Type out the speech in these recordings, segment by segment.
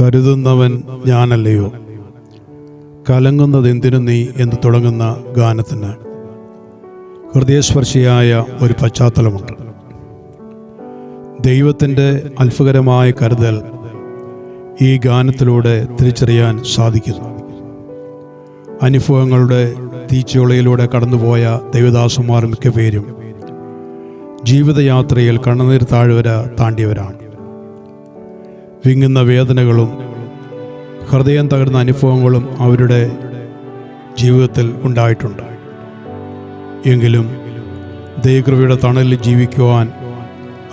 കരുതുന്നവൻ ഞാനല്ലയോ? കലങ്ങുന്നത് എന്തിനു നീ എന്ന് തുടങ്ങുന്ന ഗാനത്തിന് ഹൃദയസ്പർശിയായ ഒരു പശ്ചാത്തലമുണ്ട്. ദൈവത്തിന്റെ അത്ഭുതകരമായ കരുതൽ ഈ ഗാനത്തിലൂടെ തിരിച്ചറിയാൻ സാധിക്കുന്നു. അനുഭവങ്ങളുടെ തീച്ചുളയിലൂടെ കടന്നുപോയ ദൈവദാസന്മാർ മിക്ക പേരും ജീവിതയാത്രയിൽ കണ്ണുനീർ താഴ്വര താണ്ടിയവരാണ്. വിങ്ങുന്ന വേദനകളും ഹൃദയം തകർന്ന അനുഭവങ്ങളും അവരുടെ ജീവിതത്തിൽ ഉണ്ടായിട്ടുണ്ട്. എങ്കിലും ദൈവകൃപയുടെ തണലിൽ ജീവിക്കുവാൻ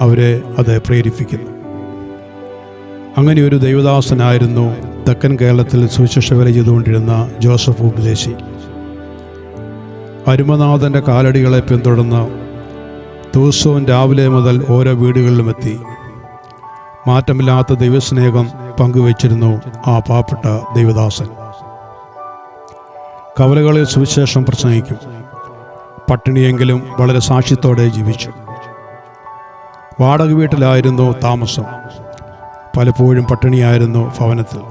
അവരെ അത് പ്രേരിപ്പിക്കുന്നു. അങ്ങനെ ഒരു ദൈവദാസനായിരുന്നു തെക്കൻ കേരളത്തിൽ സുവിശേഷ വില ചെയ്തുകൊണ്ടിരുന്ന ജോസഫ് ഉപദേശി. അരുമനാഥന്റെ കാലടികളെ പിന്തുടർന്ന് ദിവസവും രാവിലെ മുതൽ ഓരോ വീടുകളിലുമെത്തി മാറ്റമില്ലാത്ത ദൈവസ്നേഹം പങ്കുവച്ചിരുന്നു ആ പാവപ്പെട്ട ദൈവദാസൻ. കവലകളിൽ സുവിശേഷം പ്രസംഗിക്കും. പട്ടിണിയെങ്കിലും വളരെ സാക്ഷ്യത്തോടെ ജീവിച്ചു. വാടക വീട്ടിലായിരുന്നു താമസം. പലപ്പോഴും പട്ടിണിയായിരുന്നു ഭവനത്തിൽ.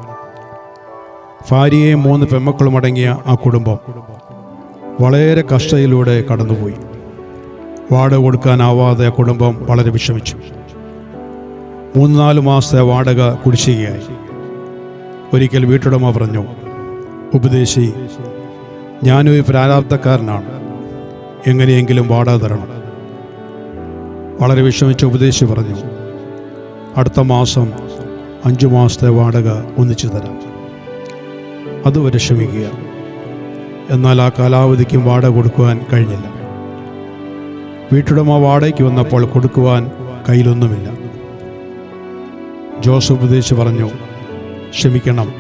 ഭാര്യയെയും മൂന്ന് പെമ്മക്കളും അടങ്ങിയ ആ കുടുംബം വളരെ കഷ്ടയിലൂടെ കടന്നുപോയി. വാടക കൊടുക്കാനാവാതെ കുടുംബം വളരെ വിഷമിച്ചു. മൂന്ന് നാല് മാസത്തെ വാടക കുടിശ്ശികയായി. ഒരിക്കൽ വീട്ടുടമ പറഞ്ഞു ഉപദേശി ഞാനൊരു പ്രാരാബ്ധക്കാരനാണ്. എങ്ങനെയെങ്കിലും വാടക തരണം. വളരെ വിഷമിച്ച ഉപദേശി പറഞ്ഞു അടുത്ത മാസം അഞ്ചു മാസത്തെ വാടക ഒന്നിച്ചു തരാം. അതുവരെ ക്ഷമിക്കുക. എന്നാൽ ആ കാലാവധിക്കും വാടക കൊടുക്കുവാൻ കഴിഞ്ഞില്ല. വീട്ടുടമ വാടകയ്ക്ക് വന്നപ്പോൾ കൊടുക്കുവാൻ കയ്യിലൊന്നുമില്ല. ജോസഫ് ഉപദേശിച്ച് പറഞ്ഞു ക്ഷമിക്കണം.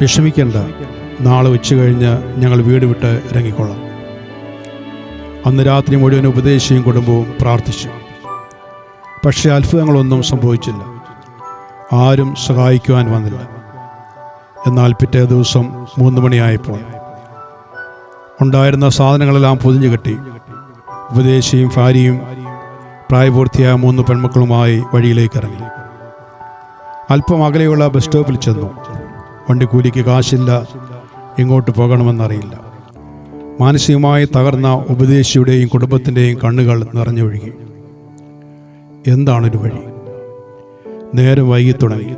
വിഷമിക്കേണ്ട. നാളെ ഉച്ച കഴിഞ്ഞ് ഞങ്ങൾ വീട് വിട്ട് ഇറങ്ങിക്കൊള്ളാം. അന്ന് രാത്രി മുഴുവൻ ഉപദേശിയും കുടുംബവും പ്രാർത്ഥിച്ചു. പക്ഷേ അത്ഭുതങ്ങളൊന്നും സംഭവിച്ചില്ല. ആരും സഹായിക്കുവാൻ വന്നില്ല. എന്നാൽ പിറ്റേ ദിവസം മൂന്ന് മണിയായപ്പോൾ ഉണ്ടായിരുന്ന സാധനങ്ങളെല്ലാം പൊതിഞ്ഞു കെട്ടി ഉപദേശിയും ഭാര്യയും പ്രായപൂർത്തിയായ മൂന്ന് പെൺമക്കളുമായി വഴിയിലേക്ക് ഇറങ്ങി. അല്പം അകലെയുള്ള ബസ് സ്റ്റോപ്പിൽ ചെന്നു. വണ്ടി കൂലിക്ക് കാശില്ല. എങ്ങോട്ട് പോകണമെന്നറിയില്ല. മാനസികമായി തകർന്ന ഉപദേശിയുടെയും കുടുംബത്തിന്റെയും കണ്ണുകൾ നിറഞ്ഞൊഴുകി എന്താണൊരു വഴി? നേരം വൈകി തുടങ്ങി.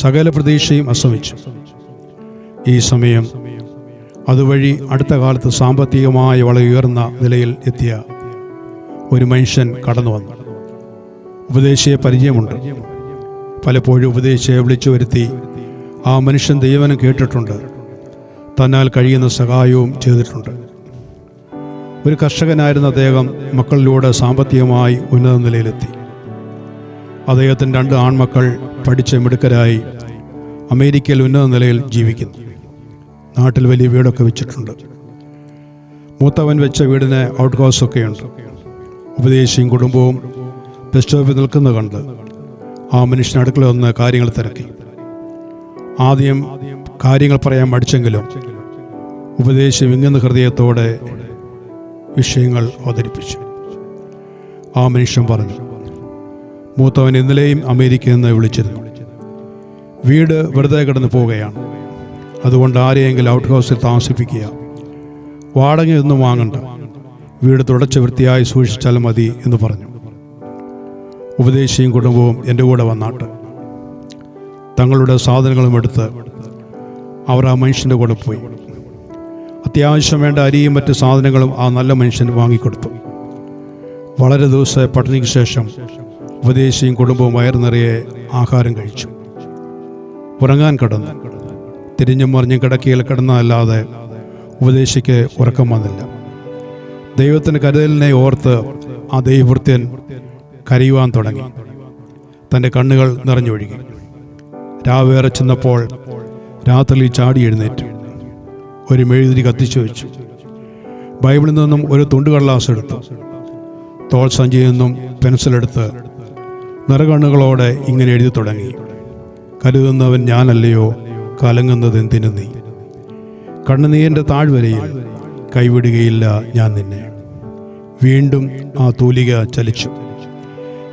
സകല പ്രതീക്ഷയും അസമിച്ചു ഈ സമയം അതുവഴി അടുത്ത കാലത്ത് സാമ്പത്തികമായി വളരെ ഉയർന്ന നിലയിൽ എത്തിയ ഒരു മനുഷ്യൻ കടന്നു വന്നു ഉപദേശിയെ പരിചയമുണ്ട്. പലപ്പോഴും ഉപദേശിച്ച് വിളിച്ചു വരുത്തി. ആ മനുഷ്യൻ ദൈവനം കേട്ടിട്ടുണ്ട്. തന്നാൽ കഴിയുന്ന സഹായവും ചെയ്തിട്ടുണ്ട്. ഒരു കർഷകനായിരുന്ന അദ്ദേഹം മക്കളിലൂടെ സാമ്പത്തികമായി ഉന്നത നിലയിലെത്തി. അദ്ദേഹത്തിന്റെ രണ്ട് ആൺമക്കൾ പഠിച്ച മിടുക്കരായി അമേരിക്കയിൽ ഉന്നത നിലയിൽ ജീവിക്കുന്നു. നാട്ടിൽ വലിയ വീടൊക്കെ വെച്ചിട്ടുണ്ട്. മൂത്തവൻ വെച്ച വീടിന് ഔട്ട് ഹൗസൊക്കെയുണ്ട് ഉപദേശിയും കുടുംബവും ബസ് സ്റ്റോപ്പിൽ നിൽക്കുന്നത് കണ്ട് ആ മനുഷ്യൻ അടുക്കള വന്ന് കാര്യങ്ങൾ തിരക്കി. ആദ്യം കാര്യങ്ങൾ പറയാൻ മടിച്ചെങ്കിലും ഉപദേശം വിങ്ങുന്ന ഹൃദയത്തോടെ വിഷയങ്ങൾ അവതരിപ്പിച്ചു. ആ മനുഷ്യൻ പറഞ്ഞു മൂത്തവൻ ഇന്നലെയും അമേരിക്കയിൽ നിന്ന് വിളിച്ചിരുന്നു വീട് വെറുതെ കിടന്ന് പോവുകയാണ്. അതുകൊണ്ട് ആരെയെങ്കിലും ഔട്ട് ഹൗസിൽ താമസിപ്പിക്കുക. വാടകയൊന്നും വാങ്ങണ്ട. വീട് തുടച്ച് വൃത്തിയായി സൂക്ഷിച്ചാൽ മതി എന്ന് പറഞ്ഞു. ഉപദേശിയും കുടുംബവും എന്റെ കൂടെ വന്നാട്ട്. തങ്ങളുടെ സാധനങ്ങളും എടുത്ത് അവർ ആ മനുഷ്യന്റെ കൂടെ പോയി. അത്യാവശ്യം വേണ്ട അരിയും മറ്റ് സാധനങ്ങളും ആ നല്ല മനുഷ്യൻ വാങ്ങിക്കൊടുത്തു. വളരെ ദിവസത്തെ പട്ടിണിക്ക് ശേഷം ഉപദേശിയും കുടുംബവും വയറുനിറയെ നിറയെ ആഹാരം കഴിച്ചു. ഉറങ്ങാൻ കിടന്നു. തിരിഞ്ഞും മറിഞ്ഞും കിടക്കയിൽ കിടന്നതല്ലാതെ ഉപദേശിക്ക് ഉറക്കം വന്നില്ല. ദൈവത്തിന്റെ കരുതലിനെ ഓർത്ത് ആ ദൈവവൃത്യൻ കരയുവാൻ തുടങ്ങി. തന്റെ കണ്ണുകൾ നിറഞ്ഞൊഴുകി. രാവേറെ ചെന്നപ്പോൾ രാത്രി ചാടി എഴുന്നേറ്റു. ഒരു മെഴുതിരി കത്തിച്ചു വെച്ചു. ബൈബിളിൽ നിന്നും ഒരു തുണ്ടുകടലാസ് എടുത്തു. തോൾ സഞ്ചിയിൽ നിന്നും പെൻസിലെടുത്ത് നിറകണ്ണുകളോടെ ഇങ്ങനെ എഴുതി തുടങ്ങി. കരുതുന്നവൻ ഞാനല്ലയോ? കലങ്ങുന്നത് എന്തിനു നീ? കണ്ണുനീരിന്റെ താഴ്വരയിൽ കൈവിടുകയില്ല ഞാൻ നിന്നെ. വീണ്ടും ആ തൂലിക ചലിച്ചു.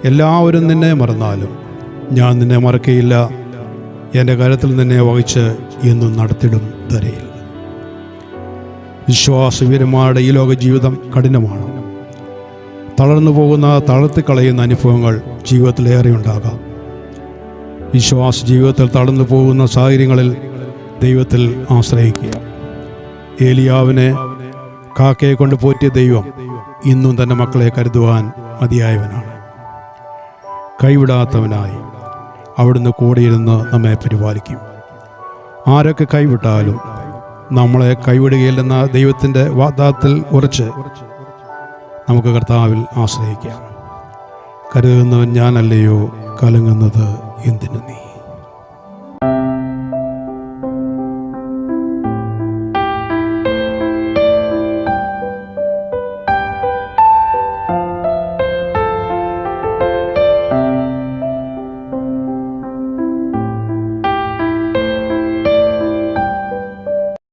എല്ലാവരും നിന്നെ മറന്നാലും ഞാൻ നിന്നെ മറക്കയില്ല. എന്റെ കാര്യത്തിൽ നിന്നെ വഹിച്ച് എന്നും നടത്തിടും തരയിൽ വിശ്വാസവീരന്മാരുടെ ഈ ലോക ജീവിതം കഠിനമാണ്. തളർന്നു പോകുന്ന തളർത്തിക്കളയുന്ന അനുഭവങ്ങൾ ജീവിതത്തിലേറെ ഉണ്ടാകാം. വിശ്വാസ ജീവിതത്തിൽ തളർന്നു പോകുന്ന സാഹചര്യങ്ങളിൽ ദൈവത്തിൽ ആശ്രയിക്കുക. ഏലിയാവിനെ കാക്കയെ കൊണ്ട് പോറ്റിയ ദൈവം ഇന്നും തന്റെ മക്കളെ കരുതുവാൻ മതിയായവനാണ്. കൈവിടാത്തവനായി അവിടുന്ന് കൂടിയിരുന്ന് നമ്മെ പരിപാലിക്കും. ആരൊക്കെ കൈവിട്ടാലും നമ്മളെ കൈവിടുകയില്ലെന്ന ദൈവത്തിന്റെ വാഗ്ദാനത്തിൽ ഉറച്ച് നമുക്ക് കർത്താവിൽ ആശ്രയിക്കാം. കരുതുന്നവൻ ഞാനല്ലയോ കലങ്ങുന്നത് എന്തിനു നീ?